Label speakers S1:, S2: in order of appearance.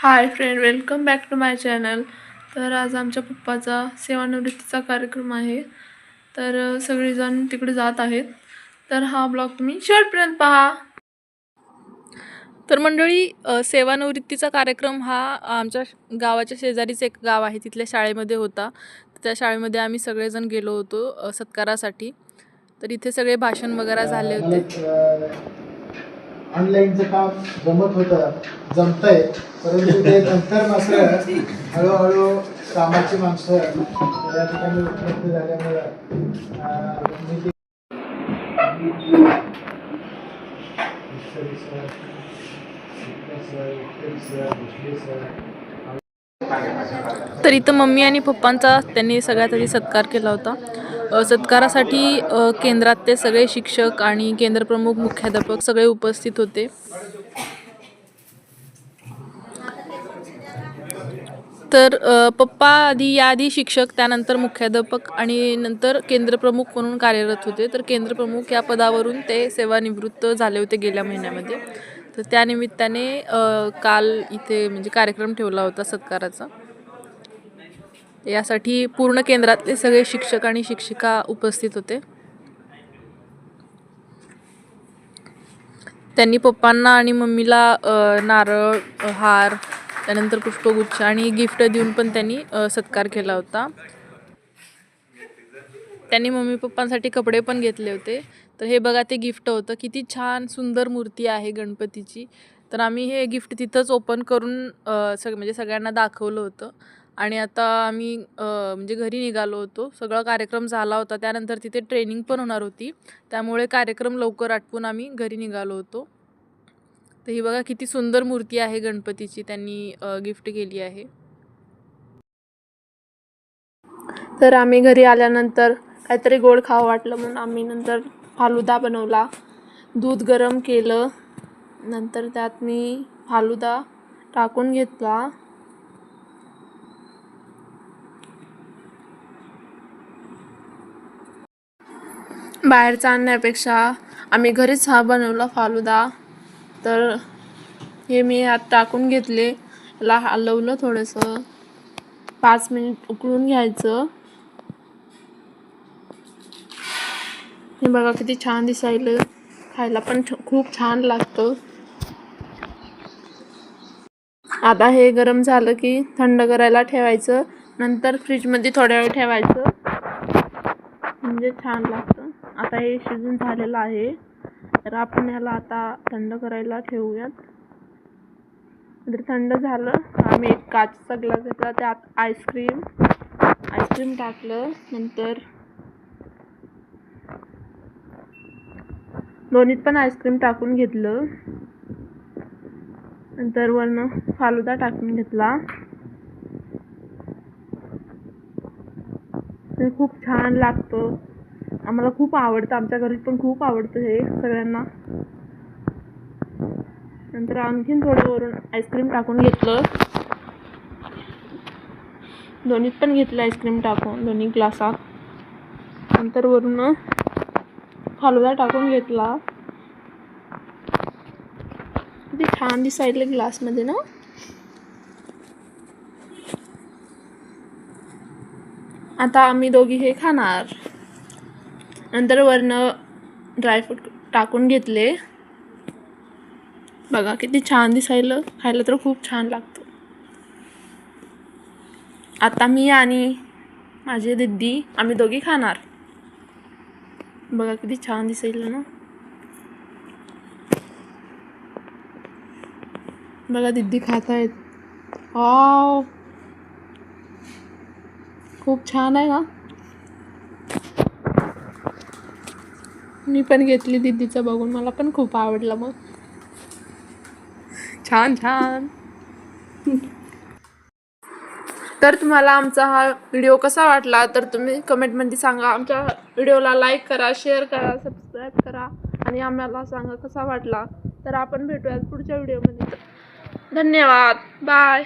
S1: Hi friend welcome back to my channel तर आज आमच्या पप्पाचा सेवानिवृत्तीचा कार्यक्रम आहे. तर सगळेजण तिकडे जात आहेत. तर हा ब्लॉग तुम्ही शेवटपर्यंत पहा. तर मंडळी सेवानिवृत्तीचा कार्यक्रम हा आमच्या गावाच्या शेजारीच एक गाव आहे. तिथल्या शाळेमध्ये होता. त्या शाळेमध्ये आम्ही सगळेजण गेलो होतो सत्कारासाठी. तर इथे सगळे भाषण वगैरे झाले होते.
S2: ऑनलाईनचं काम जमत होतं जमतंय परंतु ते नंतर मात्र हळूहळू कामाची माणसं या ठिकाणी उपलब्ध झाल्यामुळं अं,
S1: तर इथं मम्मी आणि पप्पांचा त्यांनी सगळ्यात आधी सत्कार केला होता. सत्कारासाठी केंद्रात ते सगळे शिक्षक आणि केंद्रप्रमुख मुख्याध्यापक सगळे उपस्थित होते. तर पप्पा आधी याआधी शिक्षक त्यानंतर मुख्याध्यापक आणि नंतर केंद्रप्रमुख म्हणून कार्यरत होते. तर केंद्रप्रमुख या पदावरून ते सेवानिवृत्त झाले होते गेल्या महिन्यामध्ये. तर त्यानिमित्ताने काल इथे म्हणजे कार्यक्रम ठेवला होता सत्काराचा. यासाठी पूर्ण केंद्रातले सगळे शिक्षक आणि शिक्षिका उपस्थित होते. त्यांनी पप्पांना आणि मम्मीला नारळ हार त्यानंतर पुष्पगुच्छ आणि गिफ्ट देऊन पण त्यांनी सत्कार केला होता. त्यांनी मम्मी पप्पांसाठी कपडे पण घेतले होते. तर हे बघा ते गिफ्ट होतं. किती छान सुंदर मूर्ती आहे गणपतीची. तर आम्ही हे गिफ्ट तिथंच ओपन करून सग म्हणजे सगळ्यांना दाखवलं होतं. आणि आता आम्ही म्हणजे घरी निघालो होतो. सगळा कार्यक्रम झाला होता. त्यानंतर तिथे ट्रेनिंग पण होणार होती. त्यामुळे कार्यक्रम लवकर आटपून आम्ही घरी निघालो होतो. तर ही बघा किती सुंदर मूर्ती आहे गणपतीची. त्यांनी गिफ्ट केली आहे. तर आम्ही घरी आल्यानंतर काहीतरी गोड खावं वाटलं म्हणून आम्ही नंतर फालुदा बनवला. दूध गरम केलं. नंतर त्यात मी फालुदा टाकून घेतला. बाहेरचा आणण्यापेक्षा आम्ही घरीच हा बनवला फालुदा. तर हे मी आत टाकून घेतले. याला हलवलं थोडंसं. पाच मिनिट उकळून घ्यायचं. हे बघा किती छान दिसायलं. खायला पण छ- खूप छान लागतं. आता हे गरम झालं की थंड करायला ठेवायचं. नंतर फ्रीजमध्ये थोड्या वेळ ठेवायचं. म्हणजे छान लागतं. आता हे शिजून झालेलं आहे. तर आपण याला आता थंड करायला ठेवूयात. जर थंड झालं आम्ही एक काचचा ग्लास घेतला त्यात आईस्क्रीम आईस्क्रीम टाकलं नंतर दोन्हीत पण आईस्क्रीम टाकून घेतलं. नंतर वरनं फालुदा टाकून घेतला. खूप छान लागतं. आम्हाला खूप आवडतं आमच्या घरी पण खूप आवडतं हे सगळ्यांना. नंतर आणखीन थोडं वरून आईस्क्रीम टाकून घेतलं. दोन्हीत पण घेतलं आईस्क्रीम टाकून दोन्ही ग्लासात नंतर वरून फालुदा टाकून घेतला. किती छान दिसायले ग्लासमध्ये ना. आता आम्ही दोघी हे खाणार. नंतर वरनं ड्रायफ्रूट टाकून घेतले. बघा किती छान दिसायलं. खायला तर खूप छान लागतं. आता मी आणि माझी दिदी आम्ही दोघी खाणार. बघा किती छान दिसायलं ना. बघा दिदी खात आहेत खूप छान आहे ना? मी पण घेतली दिदीचं बघून. मला पण खूप आवडलं मग. छान छान. तर तुम्हाला आमचा हा व्हिडिओ कसा वाटला तर तुम्ही कमेंटमध्ये सांगा. आमच्या व्हिडिओला लाईक करा शेअर करा सबस्क्राईब करा आणि आम्हाला सांगा कसा वाटला. तर आपण भेटूयात पुढच्या व्हिडिओमध्ये. धन्यवाद. बाय